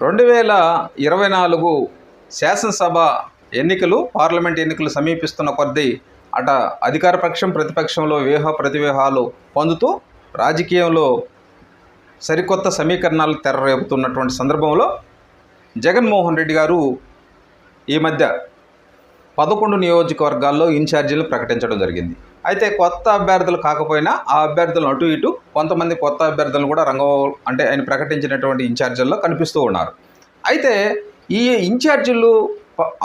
రెండు వేల ఇరవై నాలుగు శాసనసభ ఎన్నికలు పార్లమెంట్ ఎన్నికలు సమీపిస్తున్న కొద్దీ అట అధికార పక్షం ప్రతిపక్షంలో వ్యూహ ప్రతివ్యూహాలు పొందుతూ రాజకీయంలో సరికొత్త సమీకరణాలు తెరరేపుతున్నటువంటి సందర్భంలో జగన్మోహన్ రెడ్డి గారు ఈ మధ్య పదకొండు నియోజకవర్గాల్లో ఇన్ఛార్జీలు ప్రకటించడం జరిగింది. అయితే కొత్త అభ్యర్థులు కాకపోయినా ఆ అభ్యర్థులను అటు ఇటు కొంతమంది కొత్త అభ్యర్థులను కూడా రంగ అంటే ఆయన ప్రకటించినటువంటి ఇన్ఛార్జీల్లో కనిపిస్తూ ఉన్నారు. అయితే ఈ ఇన్ఛార్జీలు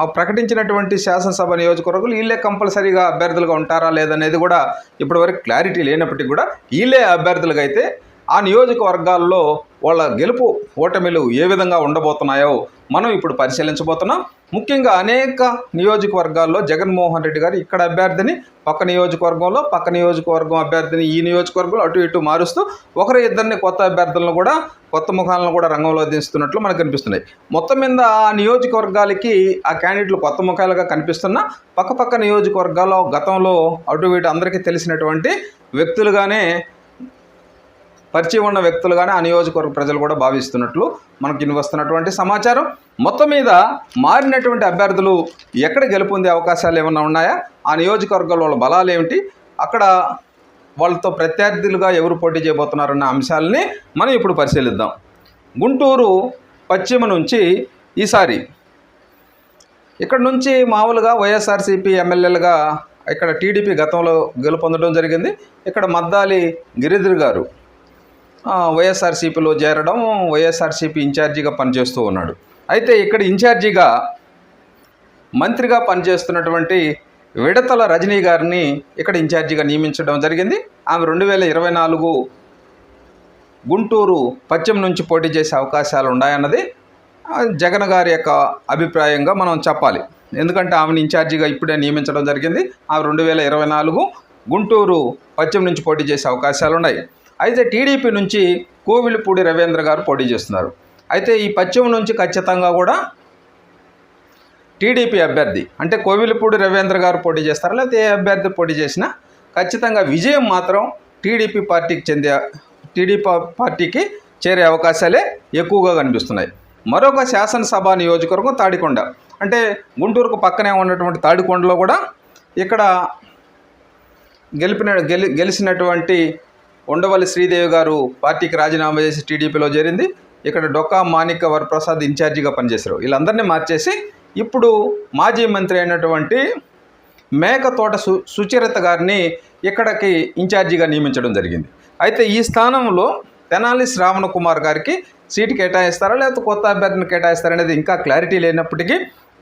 ఆ ప్రకటించినటువంటి శాసనసభ నియోజకవర్గాలు వీళ్ళే కంపల్సరీగా అభ్యర్థులుగా ఉంటారా లేదనేది కూడా ఇప్పటివరకు క్లారిటీ లేనప్పటికీ కూడా వీళ్ళే అభ్యర్థులుగా అయితే ఆ నియోజకవర్గాల్లో వాళ్ళ గెలుపు ఓటమిలు ఏ విధంగా ఉండబోతున్నాయో మనం ఇప్పుడు పరిశీలించబోతున్నాం. ముఖ్యంగా అనేక నియోజకవర్గాల్లో జగన్మోహన్ రెడ్డి గారు ఇక్కడ అభ్యర్థిని పక్క నియోజకవర్గంలో పక్క నియోజకవర్గం అభ్యర్థిని ఈ నియోజకవర్గంలో అటు ఇటు మారుస్తూ ఒకరు ఇద్దరిని కొత్త అభ్యర్థులను కూడా కొత్త ముఖాలను కూడా రంగంలో దిస్తున్నట్లు మనకు కనిపిస్తున్నాయి. మొత్తం మీద ఆ నియోజకవర్గాలకి ఆ క్యాండిడేట్లు కొత్త ముఖాలుగా కనిపిస్తున్నా పక్క పక్క నియోజకవర్గాల్లో గతంలో అటు ఇటు అందరికీ తెలిసినటువంటి వ్యక్తులుగానే పరిచయం ఉన్న వ్యక్తులుగానే ఆ నియోజకవర్గ ప్రజలు కూడా భావిస్తున్నట్లు మనకి వస్తున్నటువంటి సమాచారం. మొత్తం మీద మారినటువంటి అభ్యర్థులు ఎక్కడ గెలుపొందే అవకాశాలు ఏమైనా ఉన్నాయా? ఆ నియోజకవర్గాల వాళ్ళ బలాలు ఏమిటి? అక్కడ వాళ్ళతో ప్రత్యర్థులుగా ఎవరు పోటీ చేయబోతున్నారన్న అంశాలని మనం ఇప్పుడు పరిశీలిద్దాం. గుంటూరు పశ్చిమ నుంచి ఈసారి ఇక్కడ నుంచి మామూలుగా వైఎస్ఆర్సీపీ ఎమ్మెల్యేలుగా ఇక్కడ టీడీపీ గతంలో గెలుపొందడం జరిగింది. ఇక్కడ మద్దాలి గిరిధర్ గారు వైఎస్ఆర్సీపీలో చేరడం వైఎస్ఆర్సీపీ ఇన్ఛార్జిగా పనిచేస్తూ ఉన్నాడు. అయితే ఇక్కడ ఇన్ఛార్జిగా మంత్రిగా పనిచేస్తున్నటువంటి విడతల రజనీ గారిని ఇక్కడ ఇన్ఛార్జిగా నియమించడం జరిగింది. ఆమె రెండు వేల ఇరవై నాలుగు గుంటూరు పశ్చిమ నుంచి పోటీ చేసే అవకాశాలు ఉన్నాయన్నది జగన్ గారి యొక్క అభిప్రాయంగా మనం చెప్పాలి. ఎందుకంటే ఆమెను ఇన్ఛార్జిగా ఇప్పుడే నియమించడం జరిగింది. ఆమె రెండు వేల ఇరవై నాలుగు గుంటూరు పశ్చిమ నుంచి పోటీ చేసే అవకాశాలు ఉన్నాయి. అయితే టీడీపీ నుంచి కోవిలిపూడి రవీంద్ర గారు పోటీ చేస్తున్నారు. అయితే ఈ పశ్చిమ నుంచి ఖచ్చితంగా కూడా టీడీపీ అభ్యర్థి అంటే కోవిలిపూడి రవీంద్ర గారు పోటీ చేస్తారు? లేకపోతే ఏ అభ్యర్థి పోటీ చేసినా ఖచ్చితంగా విజయం మాత్రం టీడీపీ పార్టీకి చెందే టీడీపీ పార్టీకి చేరే అవకాశాలే ఎక్కువగా కనిపిస్తున్నాయి. మరొక శాసనసభ నియోజకవర్గం తాడికొండ. అంటే గుంటూరుకు పక్కనే ఉన్నటువంటి తాడికొండలో కూడా ఇక్కడ గెలిపిన గెలి గెలిచినటువంటి ఉండవల్లి శ్రీదేవి గారు పార్టీకి రాజీనామా చేసి టీడీపీలో చేరింది. ఇక్కడ డొక్కా మాణిక్య వరప్రసాద్ ఇన్ఛార్జిగా పనిచేశారు. వీళ్ళందరినీ మార్చేసి ఇప్పుడు మాజీ మంత్రి అయినటువంటి మేకతోట సు సుచరిత గారిని ఇక్కడికి ఇన్ఛార్జిగా నియమించడం జరిగింది. అయితే ఈ స్థానంలో తెనాలి శ్రావణ కుమార్ గారికి సీటు కేటాయిస్తారా లేకపోతే కొత్త అభ్యర్థిని కేటాయిస్తారా అనేది ఇంకా క్లారిటీ లేనప్పటికీ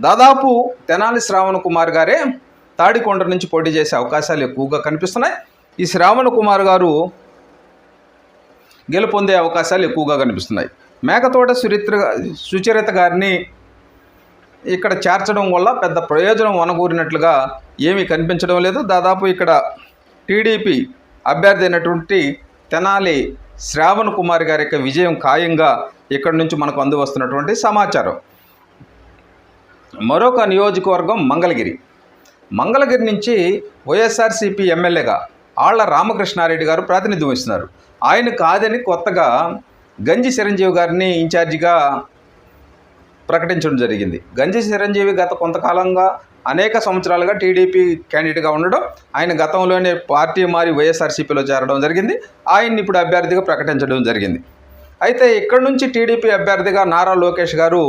దాదాపు తెనాలి శ్రావణ కుమార్ గారే తాడికొండ నుంచి పోటీ చేసే అవకాశాలు ఎక్కువగా కనిపిస్తున్నాయి. ఈ శ్రావణ కుమార్ గారు గెలుపొందే అవకాశాలు ఎక్కువగా కనిపిస్తున్నాయి. మేకతోట సురిత్ర సుచరిత గారిని ఇక్కడ చేర్చడం వల్ల పెద్ద ప్రయోజనం వనగూరినట్లుగా ఏమీ కనిపించడం లేదు. దాదాపు ఇక్కడ టీడీపీ అభ్యర్థి అయినటువంటి తెనాలి శ్రావణ్ కుమార్ గారి యొక్క విజయం ఖాయంగా ఇక్కడ నుంచి మనకు అందువస్తున్నటువంటి సమాచారం. మరొక నియోజకవర్గం మంగళగిరి. మంగళగిరి నుంచి వైఎస్ఆర్సీపీ ఎమ్మెల్యేగా ఆళ్ళ రామకృష్ణారెడ్డి గారు ప్రాతినిధ్యం వహిస్తున్నారు. ఆయన కాదని కొత్తగా గంజి చిరంజీవి గారిని ఇన్ఛార్జిగా ప్రకటించడం జరిగింది. గంజి చిరంజీవి గత కొంతకాలంగా అనేక సంవత్సరాలుగా టీడీపీ క్యాండిడేట్గా ఉండడం ఆయన గతంలోనే పార్టీ మారి వైఎస్ఆర్సీపీలో చేరడం జరిగింది. ఆయన్ని ఇప్పుడు అభ్యర్థిగా ప్రకటించడం జరిగింది. అయితే ఇక్కడి నుంచి టీడీపీ అభ్యర్థిగా నారా లోకేష్ గారు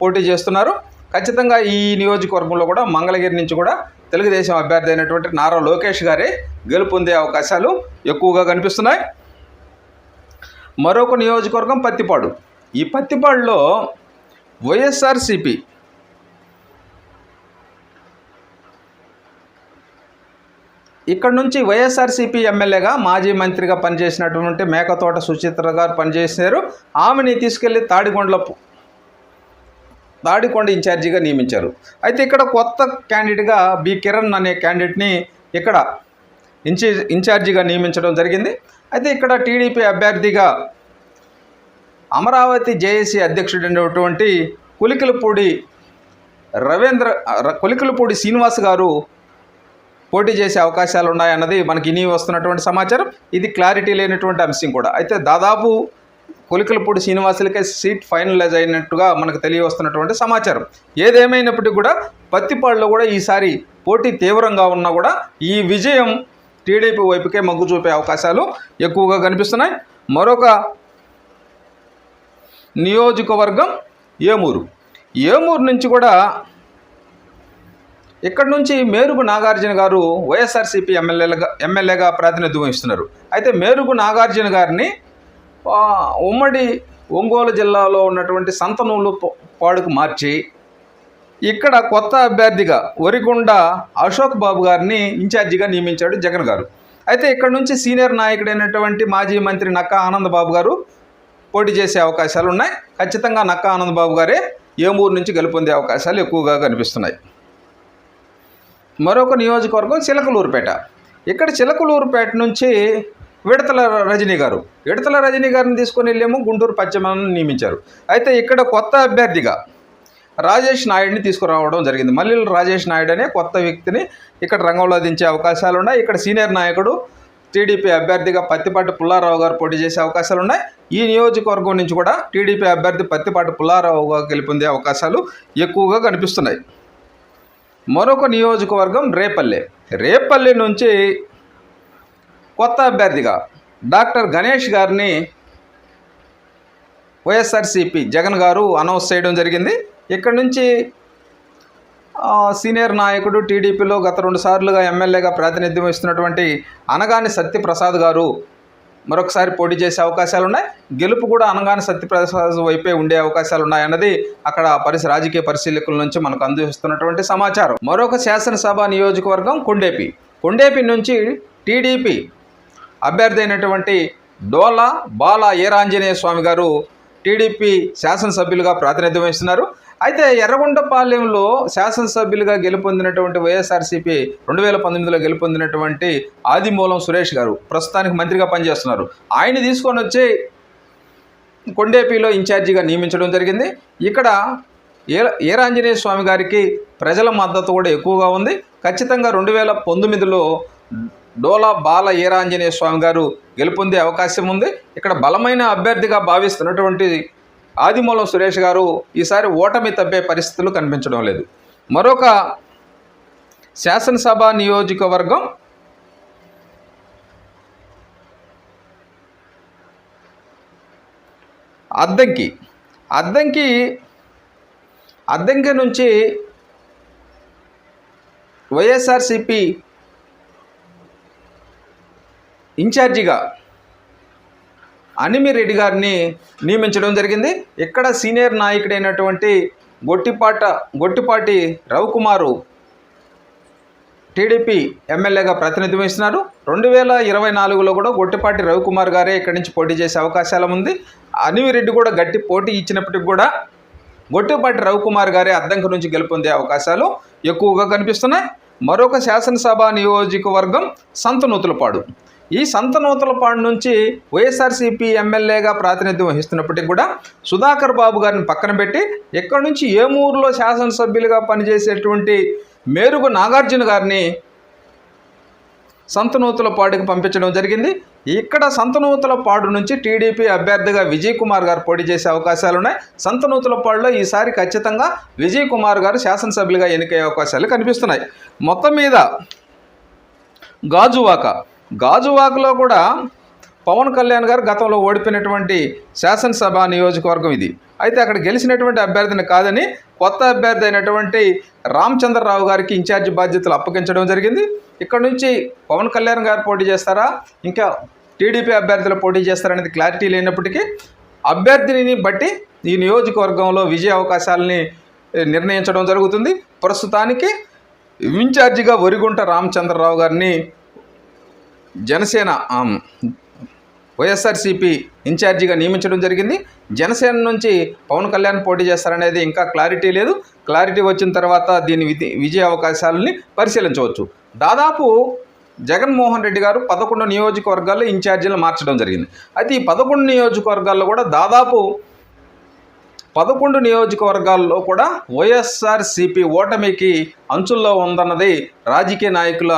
పోటీ చేస్తున్నారు. ఖచ్చితంగా ఈ నియోజకవర్గంలో కూడా మంగళగిరి నుంచి కూడా తెలుగుదేశం అభ్యర్థి అయినటువంటి నారా లోకేష్ గారే గెలుపొందే అవకాశాలు ఎక్కువగా కనిపిస్తున్నాయి. మరొక నియోజకవర్గం పత్తిపాడు. ఈ పత్తిపాడులో వైఎస్ఆర్సిపి ఇక్కడ నుంచి వైఎస్ఆర్సీపీ ఎమ్మెల్యేగా మాజీ మంత్రిగా పనిచేసినటువంటి మేకతోట సుచిత్ర గారు పనిచేశారు. ఆమెని తీసుకెళ్ళి తాడికొండలో తాడికొండ ఇన్ఛార్జిగా నియమించారు. అయితే ఇక్కడ కొత్త క్యాండిడేట్గా బి కిరణ్ అనే క్యాండిడేట్ని ఇక్కడ ఇన్ఛి ఇన్ఛార్జిగా నియమించడం జరిగింది. అయితే ఇక్కడ టీడీపీ అభ్యర్థిగా అమరావతి జేఏసీ అధ్యక్షుడైనటువంటి కులికలపూడి రవీంద్ర ర- శ్రీనివాస్ గారు పోటీ చేసే అవకాశాలు ఉన్నాయన్నది మనకి ఇని వస్తున్నటువంటి సమాచారం. ఇది క్లారిటీ లేనటువంటి అంశం కూడా. అయితే దాదాపు కొలికలపూడి శ్రీనివాసులకే సీట్ ఫైనలైజ్ అయినట్టుగా మనకు తెలియవస్తున్నటువంటి సమాచారం. ఏదేమైనప్పటికీ కూడా పత్తిపాడులో కూడా ఈసారి పోటీ తీవ్రంగా ఉన్నా కూడా ఈ విజయం టీడీపీ వైపుకే మొగ్గు చూపే అవకాశాలు ఎక్కువగా కనిపిస్తున్నాయి. మరొక నియోజకవర్గం ఏమూరు. ఏమూరు నుంచి కూడా ఇక్కడ నుంచి మేరుగు నాగార్జున గారు వైఎస్ఆర్సీపీ ఎమ్మెల్యేలుగా ఎమ్మెల్యేగా ప్రాతినిధ్యం వహిస్తున్నారు అయితే మేరుగు నాగార్జున గారిని ఉమ్మడి ఒంగోలు జిల్లాలో ఉన్నటువంటి సంతనూలు పాడుకు మార్చి ఇక్కడ కొత్త అభ్యర్థిగా వరికొండ అశోక్ బాబు గారిని ఇన్ఛార్జిగా నియమించాడు జగన్ గారు. అయితే ఇక్కడ నుంచి సీనియర్ నాయకుడైనటువంటి మాజీ మంత్రి నక్కా ఆనందబాబు గారు పోటీ చేసే అవకాశాలు ఉన్నాయి. ఖచ్చితంగా నక్కా ఆనందబాబు గారే ఏమూరు నుంచి గెలుపొందే అవకాశాలు ఎక్కువగా కనిపిస్తున్నాయి. మరొక నియోజకవర్గం చిలకలూరుపేట. ఇక్కడ చిలకలూరుపేట నుంచి విడతల రజనీ గారు. విడతల రజనీ గారిని తీసుకొని వెళ్ళేమో గుంటూరు పశ్చిమాలను నియమించారు. అయితే ఇక్కడ కొత్త అభ్యర్థిగా రాజేష్ నాయుడిని తీసుకురావడం జరిగింది. మళ్ళీ రాజేష్ నాయుడు అనే కొత్త వ్యక్తిని ఇక్కడ రంగంలో దించే అవకాశాలు ఉన్నాయి. ఇక్కడ సీనియర్ నాయకుడు టీడీపీ అభ్యర్థిగా పత్తిపాటి పుల్లారావు గారు పోటీ చేసే అవకాశాలు ఉన్నాయి. ఈ నియోజకవర్గం నుంచి కూడా టీడీపీ అభ్యర్థి పత్తిపాటి పుల్లారావుగా గెలుపొందే అవకాశాలు ఎక్కువగా కనిపిస్తున్నాయి. మరొక నియోజకవర్గం రేపల్లె. రేపల్లె నుంచి కొత్త అభ్యర్థిగా డాక్టర్ గణేష్ గారిని వైఎస్ఆర్సీపీ జగన్ గారు అనౌన్స్ చేయడం జరిగింది. ఇక్కడ నుంచి? సీనియర్ నాయకుడు టీడీపీలో గత రెండు సార్లుగా ఎమ్మెల్యేగా ప్రాతినిధ్యం వహిస్తున్నటువంటి అనగాని సత్యప్రసాద్ గారు మరొకసారి పోటీ చేసే అవకాశాలు ఉన్నాయి. గెలుపు కూడా అనగాని సత్యప్రసాద్ వైపే ఉండే అవకాశాలు ఉన్నాయన్నది అక్కడ పరిస రాజకీయ పరిశీలకుల నుంచి మనకు అందిస్తున్నటువంటి సమాచారం. మరొక శాసనసభ నియోజకవర్గం కొండేపి. కొండేపి నుంచి టీడీపీ అభ్యర్థి అయినటువంటి డోలా బాల ఏరాంజనేయ స్వామి గారు టీడీపీ శాసనసభ్యులుగా ప్రాతినిధ్యం వహిస్తున్నారు. అయితే ఎర్రగొండపాలెంలో శాసనసభ్యులుగా గెలుపొందినటువంటి వైఎస్ఆర్సీపీ రెండు వేల పంతొమ్మిదిలో గెలుపొందినటువంటి ఆదిమూలం సురేష్ గారు ప్రస్తుతానికి మంత్రిగా పనిచేస్తున్నారు. ఆయన తీసుకొని వచ్చి కొండేపీలో ఇన్ఛార్జిగా నియమించడం జరిగింది. ఇక్కడ ఏ ఏరాంజనేయ స్వామి గారికి ప్రజల మద్దతు కూడా ఎక్కువగా ఉంది. ఖచ్చితంగా రెండు వేల పంతొమ్మిదిలో డోలా బాల ఏరాంజనేయ స్వామి గారు గెలుపొందే అవకాశం ఉంది. ఇక్కడ బలమైన అభ్యర్థిగా భావిస్తున్నటువంటి ఆదిమూలం సురేష్ గారు ఈసారి ఓటమి తప్పే పరిస్థితులు కనిపించడం లేదు. మరొక శాసనసభ నియోజకవర్గం అద్దంకి. అద్దంకి అద్దంకి నుంచి వైఎస్ఆర్సిపి ఇన్ఛార్జిగా అనిమిరెడ్డి గారిని నియమించడం జరిగింది. ఇక్కడ సీనియర్ నాయకుడైనటువంటి గొట్టిపాట గొట్టిపాటి రవికుమారు టీడీపీ ఎమ్మెల్యేగా ప్రాతినిధ్యం ఇస్తున్నారు రెండు వేల ఇరవై నాలుగులో కూడా గొట్టిపాటి రవికుమార్ గారే ఇక్కడి నుంచి పోటీ చేసే అవకాశాలు ఉంది. అనివిరెడ్డి కూడా గట్టి పోటీ ఇచ్చినప్పటికి కూడా గొట్టిపాటి రవికుమార్ గారే అద్దంకి నుంచి గెలుపొందే అవకాశాలు ఎక్కువగా కనిపిస్తున్నాయి. మరొక శాసనసభ నియోజకవర్గం సంతనూతులపాడు. ఈ సంతనూతలపాడు నుంచి వైఎస్ఆర్సీపీ ఎమ్మెల్యేగా ప్రాతినిధ్యం వహిస్తున్నప్పటికీ కూడా సుధాకర్ బాబు గారిని పక్కన పెట్టి ఎక్కడి నుంచి ఏమూరులో శాసనసభ్యులుగా పనిచేసేటువంటి మేరుగు నాగార్జున గారిని సంతనూతులపాడుకి పంపించడం జరిగింది. ఇక్కడ సంతనూతలపాడు నుంచి టీడీపీ అభ్యర్థిగా విజయ్ కుమార్ గారు పోటీ చేసే అవకాశాలు ఉన్నాయి. సంతనూతులపాడులో ఈసారి ఖచ్చితంగా విజయ్ కుమార్ గారు శాసనసభ్యులుగా ఎన్నికయ్యే అవకాశాలు కనిపిస్తున్నాయి. మొత్తం మీద గాజువాక గాజువాకలో కూడా పవన్ కళ్యాణ్ గారు గతంలో ఓడిపోయినటువంటి శాసనసభ నియోజకవర్గం ఇది. అయితే అక్కడ గెలిచినటువంటి అభ్యర్థిని కాదని కొత్త అభ్యర్థి అయినటువంటి రామచంద్రరావు గారికి ఇన్ఛార్జి బాధ్యతలు అప్పగించడం జరిగింది. ఇక్కడ నుంచి పవన్ కళ్యాణ్ గారు పోటీ చేస్తారా? ఇంకా టీడీపీ అభ్యర్థులు పోటీ చేస్తారనేది క్లారిటీ లేనప్పటికీ అభ్యర్థిని బట్టి ఈ నియోజకవర్గంలో విజయ అవకాశాలని నిర్ణయించడం జరుగుతుంది. ప్రస్తుతానికి ఇన్ఛార్జిగా వరిగుంట రామచంద్రరావు గారిని జనసేన వైఎస్ఆర్సీపీ ఇన్ఛార్జిగా నియమించడం జరిగింది. జనసేన నుంచి పవన్ కళ్యాణ్ పోటీ చేస్తారనేది ఇంకా క్లారిటీ లేదు. క్లారిటీ వచ్చిన తర్వాత దీని విజయ అవకాశాలని పరిశీలించవచ్చు. దాదాపు జగన్మోహన్ రెడ్డి గారు పదకొండు నియోజకవర్గాల్లో ఇన్ఛార్జీలు మార్చడం జరిగింది. అయితే ఈ పదకొండు నియోజకవర్గాల్లో కూడా దాదాపు పదకొండు నియోజకవర్గాల్లో కూడా వైఎస్ఆర్సీపీ ఓటమికి అంచుల్లో ఉందన్నది రాజకీయ నాయకుల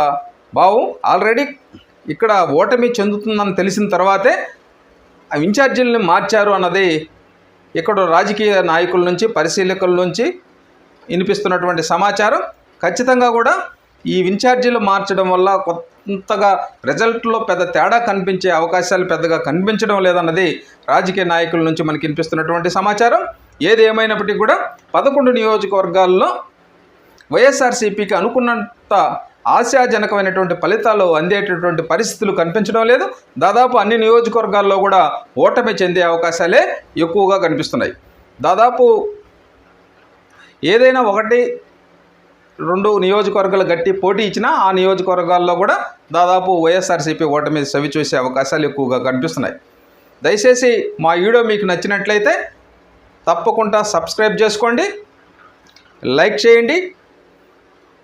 భావం ఆల్రెడీ ఇక్కడ ఓటమి చెందుతుందని తెలిసిన తర్వాతే ఆ ఇన్ఛార్జీలని మార్చారు అన్నది ఇక్కడ రాజకీయ నాయకుల నుంచి పరిశీలకుల నుంచి వినిపిస్తున్నటువంటి సమాచారం. ఖచ్చితంగా కూడా ఈ ఇన్ఛార్జీలు మార్చడం వల్ల కొత్తగా రిజల్ట్లో పెద్ద తేడా కనిపించే అవకాశాలు పెద్దగా కనిపించడం లేదన్నది రాజకీయ నాయకుల నుంచి మనకి వినిపిస్తున్నటువంటి సమాచారం. ఏది ఏమైనప్పటికీ కూడా పదకొండు నియోజకవర్గాల్లో వైఎస్ఆర్సీపీకి అనుకున్నంత ఆశాజనకమైనటువంటి ఫలితాలు అందేటటువంటి పరిస్థితులు కనిపించడం లేదు. దాదాపు అన్ని నియోజకవర్గాల్లో కూడా ఓటమి చెందే అవకాశాలే ఎక్కువగా కనిపిస్తున్నాయి. దాదాపు ఏదైనా ఒకటి రెండు నియోజకవర్గాలు గట్టి పోటీ ఇచ్చినా ఆ నియోజకవర్గాల్లో కూడా దాదాపు వైఎస్ఆర్సీపీ ఓటమి సవి చూసే అవకాశాలు ఎక్కువగా కనిపిస్తున్నాయి. దయచేసి మా వీడియో మీకు నచ్చినట్లయితే తప్పకుండా సబ్స్క్రైబ్ చేసుకోండి. లైక్ చేయండి.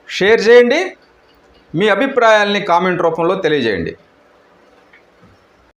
షేర్ చేయండి. మీ అభిప్రాయాల్ని కామెంట్ రూపంలో తెలియజేయండి.